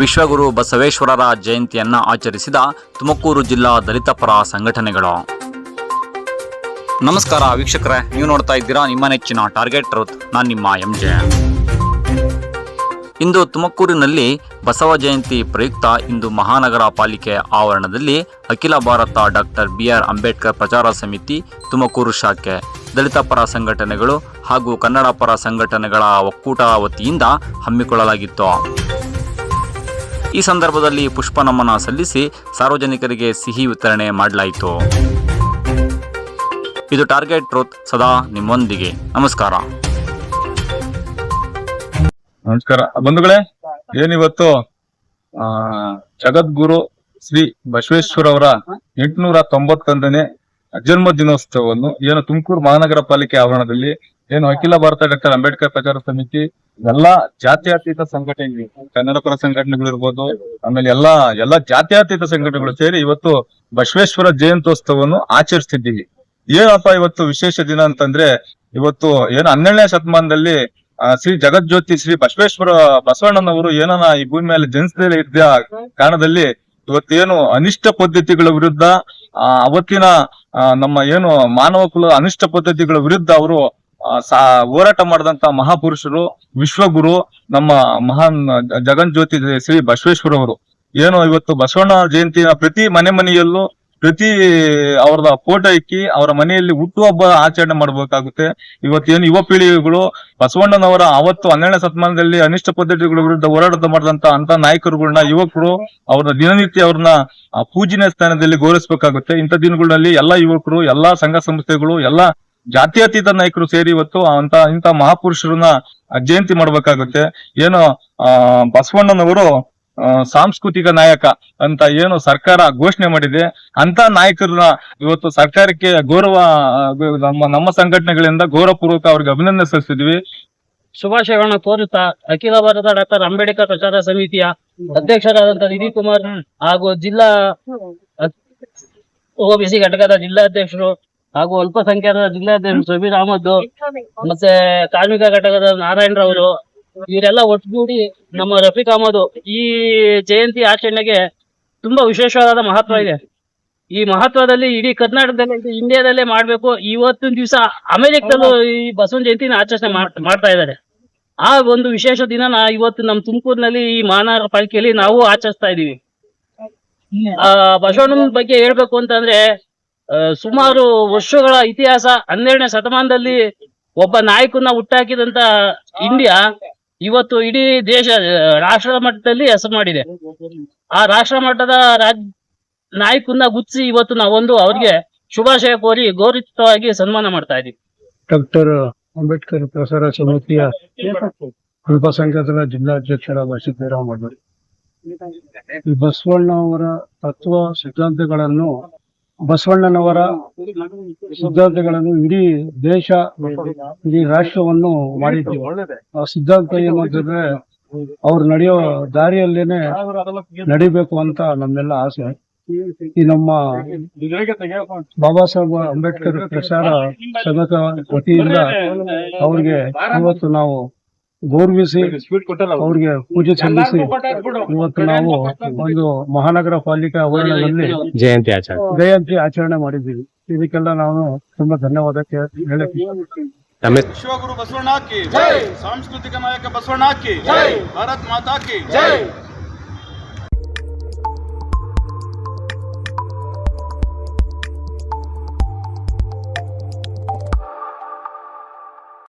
ವಿಶ್ವಗುರು ಬಸವೇಶ್ವರರ ಜಯಂತಿಯನ್ನ ಆಚರಿಸಿದ ತುಮಕೂರು ಜಿಲ್ಲಾ ದಲಿತ ಪರ ಸಂಘಟನೆಗಳು. ನಮಸ್ಕಾರ ವೀಕ್ಷಕರೇ, ನೀವು ನೋಡ್ತಾ ಇದ್ದೀರಾ ನಿಮ್ಮ ನೆಚ್ಚಿನ ಟಾರ್ಗೆಟ್ ಟ್ರೂತ್ ನಾನು ನಿಮ್ಮ ಎಂ ಜೆ ಇಂದು ತುಮಕೂರಿನಲ್ಲಿ ಬಸವ ಜಯಂತಿ ಪ್ರಯುಕ್ತ ಇಂದು ಮಹಾನಗರ ಪಾಲಿಕೆ ಆವರಣದಲ್ಲಿ ಅಖಿಲ Bharat doctor B R Ambedkar ಪ್ರಚಾರ ಸಮಿತಿ, ತುಮಕೂರು ಶಾಖೆ, ದಲಿತ ಪರ ಸಂಘಟನೆಗಳು ಹಾಗೂ ಕನ್ನಡ ಪರ ಸಂಘಟನೆಗಳ ಒಕ್ಕೂಟ ವತಿಯಿಂದ ಹಮ್ಮಿಕೊಳ್ಳಲಾಗಿತ್ತು. ಈ ಸಂದರ್ಭದಲ್ಲಿ ಪುಷ್ಪ ನಮನ ಸಲ್ಲಿಸಿ ಸಾರ್ವಜನಿಕರಿಗೆ ಸಿಹಿ ವಿತರಣೆ ಮಾಡಲಾಯಿತು. ಇದು ಟಾರ್ಗೆಟ್ ಟ್ರೂತ್ ಸದಾ ನಿಮ್ಮೊಂದಿಗೆ. ನಮಸ್ಕಾರ. ನಮಸ್ಕಾರ. ಬಂಧುಗಳೇ, ಏನಿವತ್ತು, ಆ, ಜಗದ್ಗುರು ಶ್ರೀ ಬಸವೇಶ್ವರ ಅವರ ಎಂಟುನೂರ ತೊಂಬತ್ತೊಂದನೇ ಜನ್ಮ ದಿನೋತ್ಸವವನ್ನು ಏನು ತುಮಕೂರು ಮಹಾನಗರ ಪಾಲಿಕೆ ಆವರಣದಲ್ಲಿ ಏನು ಅಖಿಲ ಭಾರತ ಡಾಕ್ಟರ್ ಅಂಬೇಡ್ಕರ್ ಪ್ರಚಾರ ಸಮಿತಿ, ಎಲ್ಲಾ ಜಾತ್ಯತೀತ ಸಂಘಟನೆಗಳು ಕನ್ನಡ ಪರ ಸಂಘಟನೆಗಳು ಇರ್ಬೋದು, ಆಮೇಲೆ ಎಲ್ಲಾ ಎಲ್ಲಾ ಜಾತ್ಯತೀತ ಸಂಘಟನೆಗಳು ಸೇರಿ ಇವತ್ತು ಬಸವೇಶ್ವರ ಜಯಂತ್ಯೋತ್ಸವವನ್ನು ಆಚರಿಸ್ತಿದ್ದೀವಿ. ಏನಪ್ಪ ಇವತ್ತು ವಿಶೇಷ ದಿನ ಅಂತಂದ್ರೆ, ಇವತ್ತು ಏನು ಹನ್ನೆರಡನೇ ಶತಮಾನದಲ್ಲಿ ಶ್ರೀ ಜಗಜ್ಯೋತಿ, ಶ್ರೀ ಬಸವೇಶ್ವರ ಬಸವಣ್ಣನವರು ಏನನ ಈ ಭೂಮಿ ಮೇಲೆ ಜನಿಸದೇ ಇದ್ದ ಕಾರಣದಲ್ಲಿ ಇವತ್ತೇನು ಅನಿಷ್ಟ ಪದ್ಧತಿಗಳ ವಿರುದ್ಧ ಅವತ್ತಿನ ನಮ್ಮ ಏನು ಮಾನವ ಕುಲ ಅನಿಷ್ಟ ಪದ್ಧತಿಗಳ ವಿರುದ್ಧ ಅವರು ಹೋರಾಟ ಮಾಡಿದಂತ ಮಹಾಪುರುಷರು, ವಿಶ್ವಗುರು, ನಮ್ಮ ಮಹಾನ್ ಜಗನ್ ಜ್ಯೋತಿ ಶ್ರೀ ಬಸವೇಶ್ವರ ಅವರು. ಏನು ಇವತ್ತು ಬಸವಣ್ಣ ಜಯಂತಿನ ಪ್ರತಿ ಮನೆ ಮನೆಯಲ್ಲೂ ಪ್ರತಿ ಅವರದ ಫೋಟೋ ಇಕ್ಕಿ ಅವರ ಮನೆಯಲ್ಲಿ ಹುಟ್ಟುಹಬ್ಬ ಆಚರಣೆ ಮಾಡಬೇಕಾಗುತ್ತೆ. ಇವತ್ತೇನು ಯುವ ಪೀಳಿಗೆಗಳು, ಬಸವಣ್ಣನವರ ಅವತ್ತು ಹನ್ನೆರಡನೇ ಶತಮಾನದಲ್ಲಿ ಅನಿಷ್ಟ ಪದ್ಧತಿಗಳ ವಿರುದ್ಧ ಹೋರಾಟ ಮಾಡಿದಂತ ಅಂತ ನಾಯಕರುಗಳನ್ನ ಯುವಕರು ಅವರ ದಿನನಿತ್ಯ ಅವ್ರನ್ನ ಪೂಜನೆ ಸ್ಥಾನದಲ್ಲಿ ಗೌರವಿಸಬೇಕಾಗುತ್ತೆ. ಇಂಥ ದಿನಗಳಲ್ಲಿ ಎಲ್ಲಾ ಯುವಕರು, ಎಲ್ಲಾ ಸಂಘ ಸಂಸ್ಥೆಗಳು, ಎಲ್ಲಾ ಜಾತ್ಯತೀತ ನಾಯಕರು ಸೇರಿ ಇವತ್ತು ಅಂತ ಇಂತ ಮಹಾಪುರುಷರನ್ನ ಜಯಂತಿ ಮಾಡ್ಬೇಕಾಗುತ್ತೆ. ಏನು, ಆ, ಬಸವಣ್ಣನವರು ಸಾಂಸ್ಕೃತಿಕ ನಾಯಕ ಅಂತ ಏನು ಸರ್ಕಾರ ಘೋಷಣೆ ಮಾಡಿದೆ. ಅಂತ ನಾಯಕರನ್ನ ಇವತ್ತು ಸರ್ಕಾರಕ್ಕೆ ಗೌರವ, ನಮ್ಮ ನಮ್ಮ ಸಂಘಟನೆಗಳಿಂದ ಗೌರವಪೂರ್ವಕ ಅವ್ರಿಗೆ ಅಭಿನಂದನೆ ಸಲ್ಲಿಸಿದ್ವಿ. ಶುಭಾಶಯಗಳನ್ನ ತೋರುತ್ತಾ ಅಖಿಲ ಭಾರತ ಡಾಕ್ಟರ್ ಅಂಬೇಡ್ಕರ್ ಪ್ರಚಾರ ಸಮಿತಿಯ ಅಧ್ಯಕ್ಷರಾದಂತ ನಿಧಿ ಕುಮಾರ್ ಹಾಗೂ ಜಿಲ್ಲಾ ಓಬಿಸಿ ಘಟಕದ ಜಿಲ್ಲಾಧ್ಯಕ್ಷರು ಹಾಗೂ ಅಲ್ಪಸಂಖ್ಯಾತರ ಜಿಲ್ಲಾಧ್ಯಕ್ಷ ಸುಬೀರ್ ಅಹಮದ್ ಮತ್ತೆ ಕಾರ್ಮಿಕ ಘಟಕದ ನಾರಾಯಣರವರು ಇವರೆಲ್ಲ ಒಟ್ಟುಗೂಡಿ ನಮ್ಮ ರಫೀಕ್ ಅಹಮದ್ ಈ ಜಯಂತಿ ಆಚರಣೆಗೆ ತುಂಬಾ ವಿಶೇಷವಾದ ಮಹತ್ವ ಇದೆ. ಈ ಮಹತ್ವದಲ್ಲಿ ಇಡೀ ಕರ್ನಾಟಕದಲ್ಲಿ ಇಂಡಿಯಾದಲ್ಲೇ ಮಾಡ್ಬೇಕು. ಇವತ್ತಿನ ದಿವಸ ಅಮೆರಿಕದಲ್ಲೂ ಈ ಬಸವನ್ ಜಯಂತಿನ ಆಚರಣೆ ಮಾಡ್- ಮಾಡ್ತಾ ಇದ್ದಾರೆ. ಆ ಒಂದು ವಿಶೇಷ ದಿನನ ಇವತ್ತು ನಮ್ಮ ತುಮಕೂರಿನಲ್ಲಿ ಈ ಮಹಾನಗರ ಪಾಲಿಕೆಯಲ್ಲಿ ನಾವು ಆಚರಿಸ್ತಾ ಇದೀವಿ ಆ ಬಸವಣ್ಣನ ಬಗ್ಗೆ ಹೇಳ್ಬೇಕು ಅಂತಂದ್ರೆ ಸುಮಾರು ವರ್ಷಗಳ ಇತಿಹಾಸ ಹನ್ನೆರಡನೇ ಶತಮಾನದಲ್ಲಿ ಒಬ್ಬ ನಾಯಕನ ಹುಟ್ಟಾಕಿದಂತ ಇಂಡಿಯಾ ಇವತ್ತು ಇಡೀ ದೇಶ ರಾಷ್ಟ್ರ ಮಟ್ಟದಲ್ಲಿ ಹೆಸರು ಮಾಡಿದೆ. ಆ ರಾಷ್ಟ್ರ ಮಟ್ಟದ ರಾಜ್, ನಾಯಕನ್ನ ಗುಚ್ಚಿ ಇವತ್ತು ನಾವೊಂದು ಅವ್ರಿಗೆ ಶುಭಾಶಯ ಕೋರಿ ಗೌರವಿತವಾಗಿ ಸನ್ಮಾನ ಮಾಡ್ತಾ ಇದ್ದೀವಿ. ಡಾಕ್ಟರ್ ಅಂಬೇಡ್ಕರ್ ಪ್ರಸಾರ ಸಮಿತಿಯ ಅಲ್ಪಸಂಖ್ಯಾತರ ಜಿಲ್ಲಾಧ್ಯಕ್ಷರ ಸಿದ್ದರಾಮಯ್ಯ ಬಸವಣ್ಣ ಅವರ ತತ್ವ ಸಿದ್ಧಾಂತಗಳನ್ನು ಬಸವಣ್ಣನವರ ಸಿದ್ಧಾಂತಗಳನ್ನು ಇಡೀ ದೇಶ, ಇಡೀ ರಾಷ್ಟ್ರವನ್ನು ಮಾಡಿದ್ದೀವಿ ಆ ಸಿದ್ಧಾಂತ ಏನಂತಂದ್ರೆ ಅವ್ರು ನಡೆಯೋ ದಾರಿಯಲ್ಲೇನೆ ನಡಿಬೇಕು ಅಂತ ನಮ್ಮೆಲ್ಲ ಆಸೆ. ಈ ನಮ್ಮ ಬಾಬಾ ಸಾಹೇಬ್ ಅಂಬೇಡ್ಕರ್ ಪ್ರಸಾರ ಸಮಿತಿ ವತಿಯಿಂದ ಅವ್ರಿಗೆ ಇವತ್ತು ನಾವು ಗೌರವಿಸಿ ಅವ್ರಿಗೆ ಪೂಜೆ ಸಲ್ಲಿಸಿ ಇವತ್ತು ನಾವು ಒಂದು ಮಹಾನಗರ ಪಾಲಿಕೆ ಆವರಣದಲ್ಲಿ ಜಯಂತಿ ಆಚರಣೆ. ಜಯಂತಿ ಆಚರಣೆ ಮಾಡಿದ್ದೀವಿ. ಇದಕ್ಕೆಲ್ಲ ನಾವು ತುಂಬಾ ಧನ್ಯವಾದ ವಿಶ್ವಗುರು ಬಸವಣ್ಣ ಕಿ ಜೈ. ಸಾಂಸ್ಕೃತಿಕ ನಾಯಕ ಬಸವಣ್ಣ ಕಿ ಜೈ. ಭಾರತ್ ಮಾತಾ ಕಿ ಜೈ.